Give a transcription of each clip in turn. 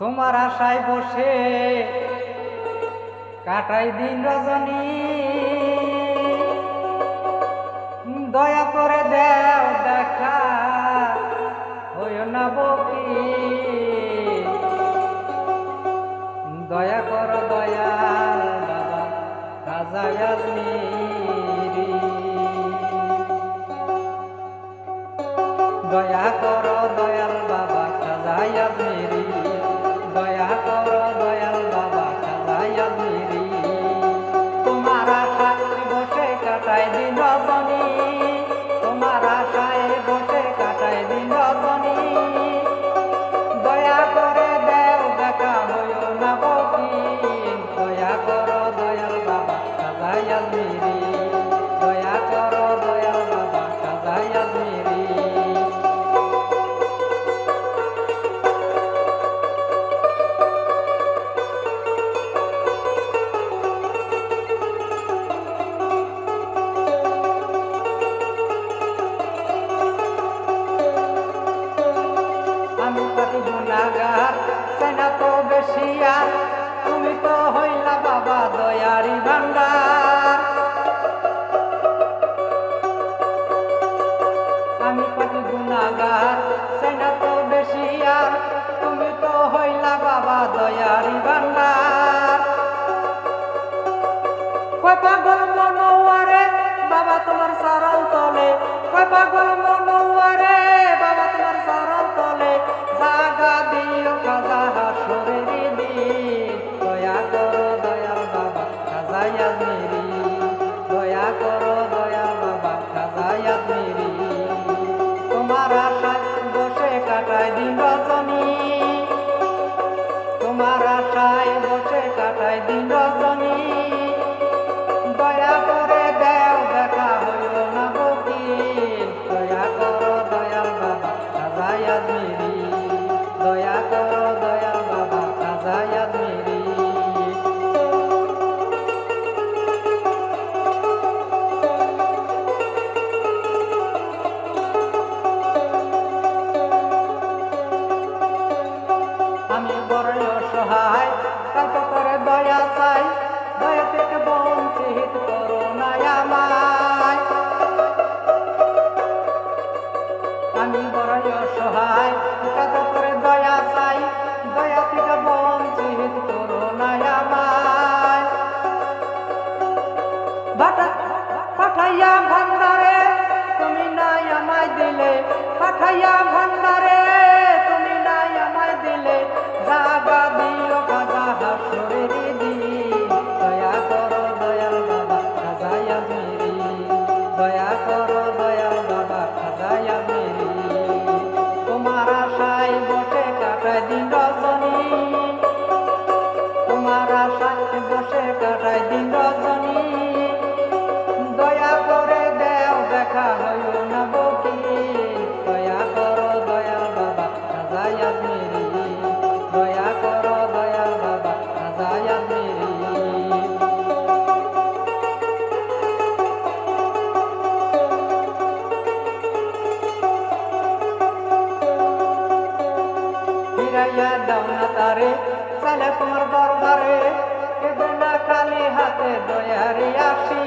তোমার আশায় বসে কাটাই দিন রজনী। দয়া করে দেও দেখা, হইও না বকি। দয়া কর দয়াল বাবা কাজা আজমিরি দয়া কর দয়াল বাবা কাজাই আজমিরি কয় পাগল মনোয়ারে, বাবা তোমার তলে। কয় পাগল মনোয়ারে, বাবা তোমার তলে। জাগা দিও দিন। দয়া করো দয়াল বাবা, খাজা আজমেরি দয়া করো দয়াল বাবা, খাজা আজমেরি তোমার আশায় বসে কাটায় দিন রজনী। তোমার আশায় বসে কাটায় দিন রজনী। অসহায় কত করে দয়া চাই। দয়া থেকে বঞ্চিত করো আমায়। আমি বড় অসহায় কত করে দয়া চাই। দয়া থেকে বঞ্চিত করো পাঠাইয়া ভান্ডারে, তুমি নাই আমায় দিলে। পাঠাইয়া ভান্ডারে হাসরের দিন দয়া করো দয়াল বাবা খাজাইয়া মেরি। দয়া চালে তোমার দরবারে না খালি হাতে দয়ারে আসি।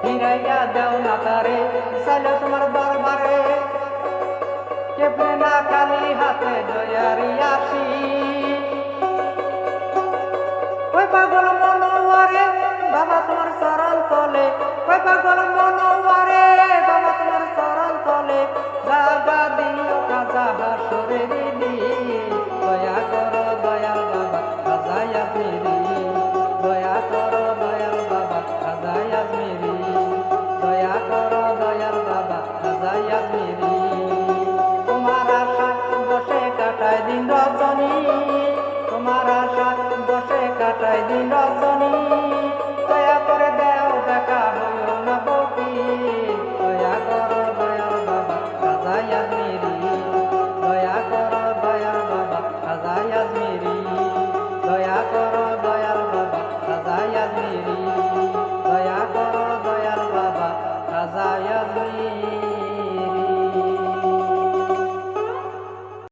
ফিরাইয়া দাও না তারে তোমার দরবারে খালি হাতে দয়ারে আসি। ওই পাগল মনোয়ারে, বাবা তোমার চরণ তলে। ওই পাগল মনোয়ারে, বাবা তোমার চরণ তলে। জাগা কাটায় দিন রজনী তোমার আশা বসে কাটায় দিন রজনী